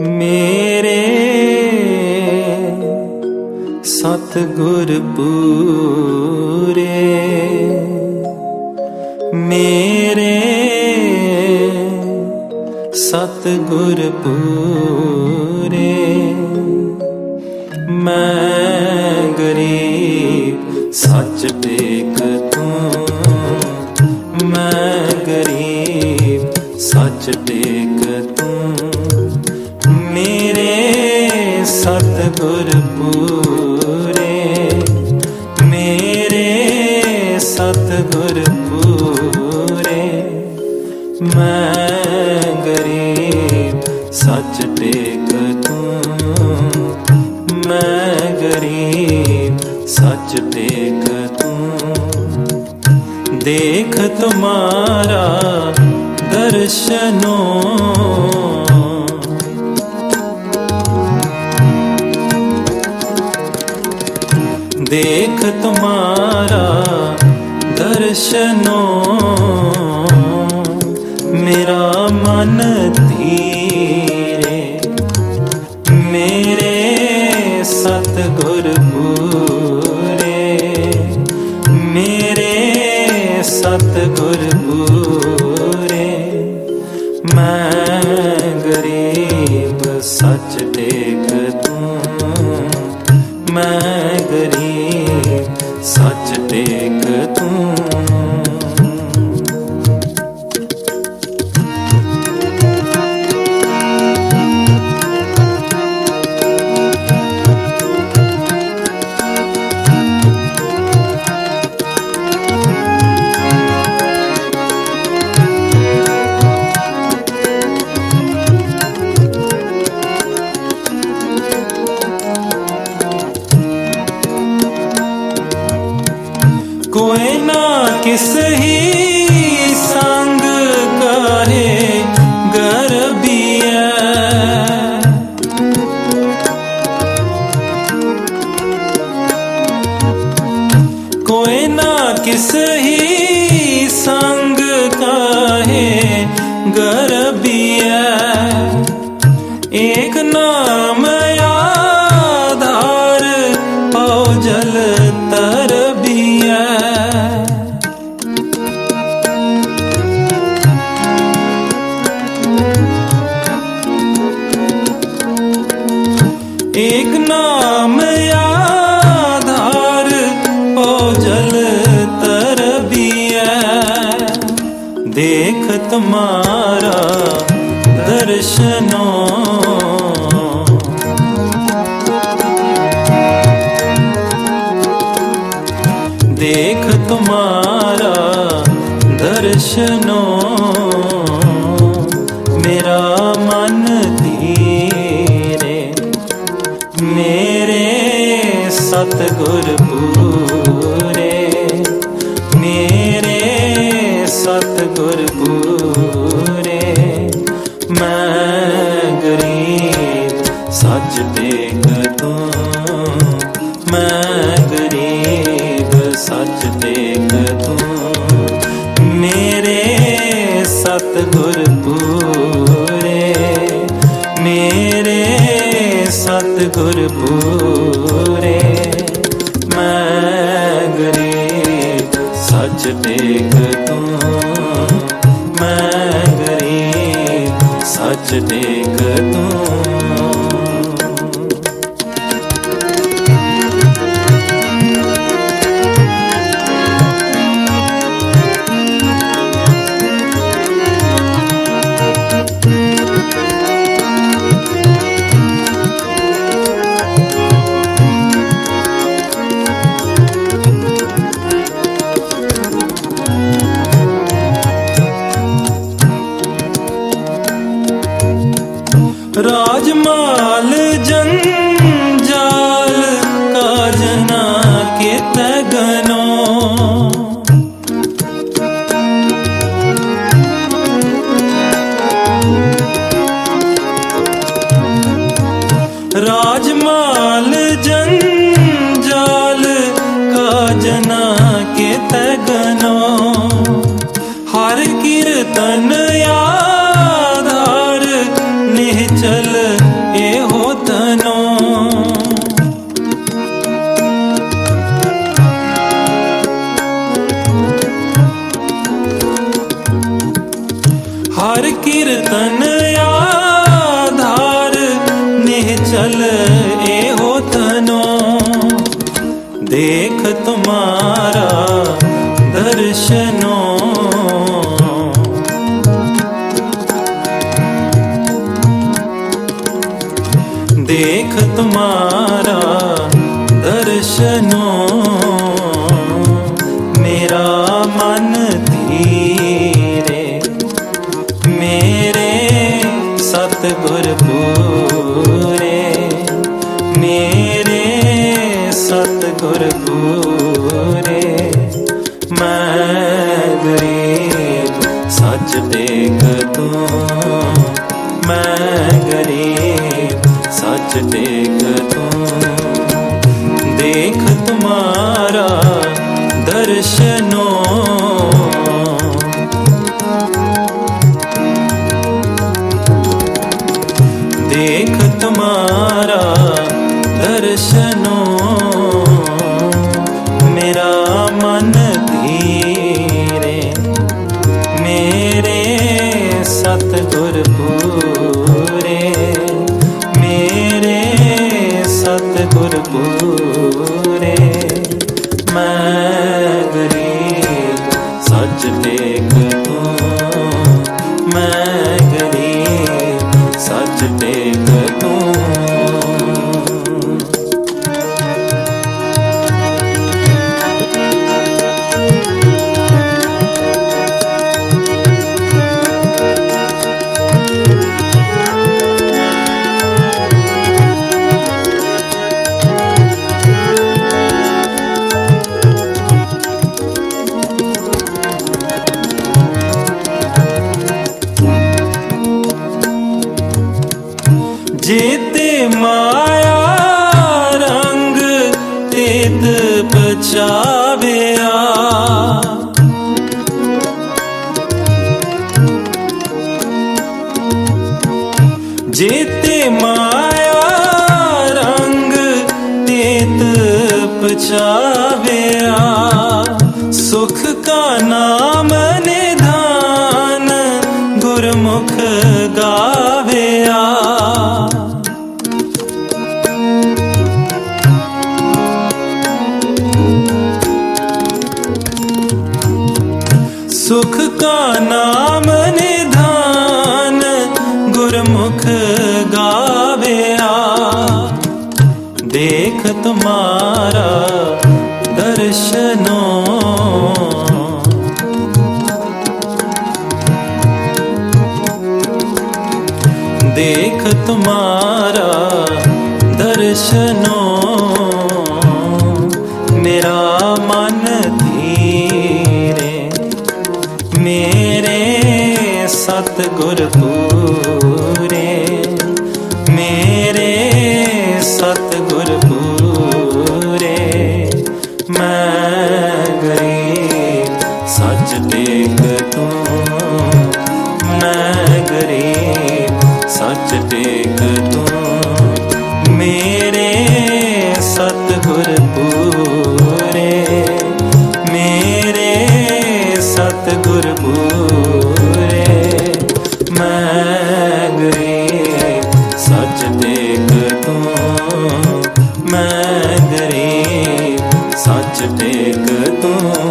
ਮੇਰੇ ਸਤ ਗੁਰ ਪੂਰੇ। ਮੇਰੇ ਸਤ ਗੁਰ ਪੂਰੇ। ਮੈਂ ਗਰੀਬ ਸੱਚ ਬੇਕ ਤੂੰ। ਸੱਚ ਟੇਕ ਤੂੰ। ਮੈਂ ਗਰੀਬ, ਸੱਚ ਟੇਕ ਤੂੰ। ਦੇਖ ਤੁਮਾਰਾ ਦਰਸ਼ਨੋ। ਦੇਖ ਤੁਮਾਰਾ ਦਰਸ਼ਨੋ। ਮੇਰਾ ਮਨ touch it ਹੋਏ ਨਾ ਕਿਸ ਹੀ ਸੰਗ ਕਾਹੇ ਗਰਬੀਐ। ਏਕ ਨਾਮ तुम्हारा दर्शनों देख तुम्हारा दर्शनो मेरा मन धीरे मेरे सतगुर ਮੈਂ ਗਰੀਬ, ਸੱਚ ਦੇਖ ਤੂੰ। ਮੈਂ ਗਰੀਬ, ਸੱਚ ਦੇਖ ਤੂੰ। ਮੇਰੇ ਸਤਗੁਰ ਮੇਰੇ ਸਤਗੁਰ ਮੈਂ ਗਰੀਬ, ਸੱਚ ਦੇਖ ਤੂੰ। ਮੈਂ ਗਰੀਬ ਸੱਚ ਟੇਕ ਤੂੰ ਦੇਖ ਤੁਮਾਰਾ ਦਰਸ਼ਨੋ। ਮੇਰਾ ਮਨ ਧੀਰੇ, ਮੇਰੇ ਸਤਿਗੁਰ ਪੂਰੇ। ਮੇਰੇ ਸਤਿਗੁਰ ਪੂਰੇ, ਮੈਂ ਗਰੀਬ ਸੱਚ ਦੇਖ ਸੱਚ ਦੇਖ ਤੂੰ। ਦੇਖ ਤੁਮਾਰਾ ਦਰਸ਼ਨੋ। ਦੇਖ ਤੁਮਾਰਾ ਦਰਸ਼ਨੋ। ਮੈਂ ਜੀਤੇ ਮਾਇਆ ਰੰਗ ਤੇਤ ਪਛਾਵਿਆ। ਸੁਖ ਕਾ ਨਾਮ ਨਿਧਾਨ ਗੁਰਮੁਖ ਗਾਵਿਆ। ਸੁਖ ਕਾ ਨਾਮ ਦੇਖ ਤੁਮਾਰਾ ਦਰਸ਼ਨੋ ਦੇਖ ਤੁਮਾਰਾ ਦਰਸ਼ਨੋ ਮੇਰਾ ਮਨ ਧੀਰੇ ਮੇਰੇ ਸਤਿਗੁਰ ਪੂਰੇ ਮੈਂ ਗਰੀਬ, ਸੱਚ ਦੇਖ ਤੂੰ, ਮੈਂ ਗਰੀਬ, ਸੱਚ ਦੇਖ ਤੂੰ, ਮੇਰੇ ਸਤਿਗੁਰ ਪੂਰੇ, ਮੇਰੇ ਸਤਿਗੁਰ ਪੂਰੇ ਸੱਚ ਤੂੰ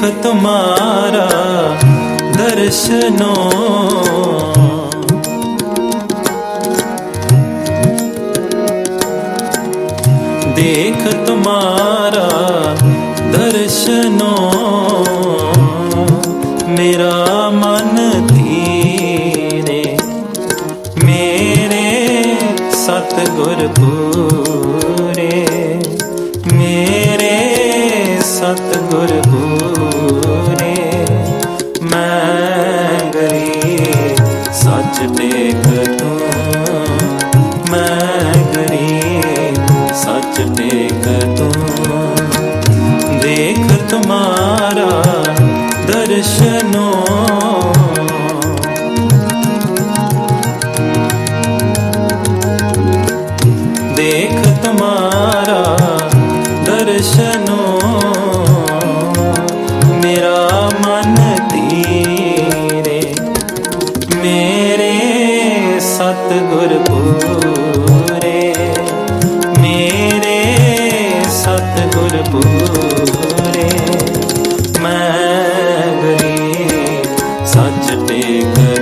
देख तुम्हारा दर्शनो देख तुम्हारा दर्शनो तुम्हारा दर्शनो मेरा मन तीरे मेरे सतगुर पूरे मेरे सतगुर पूरे मैं गरीब सच पे कर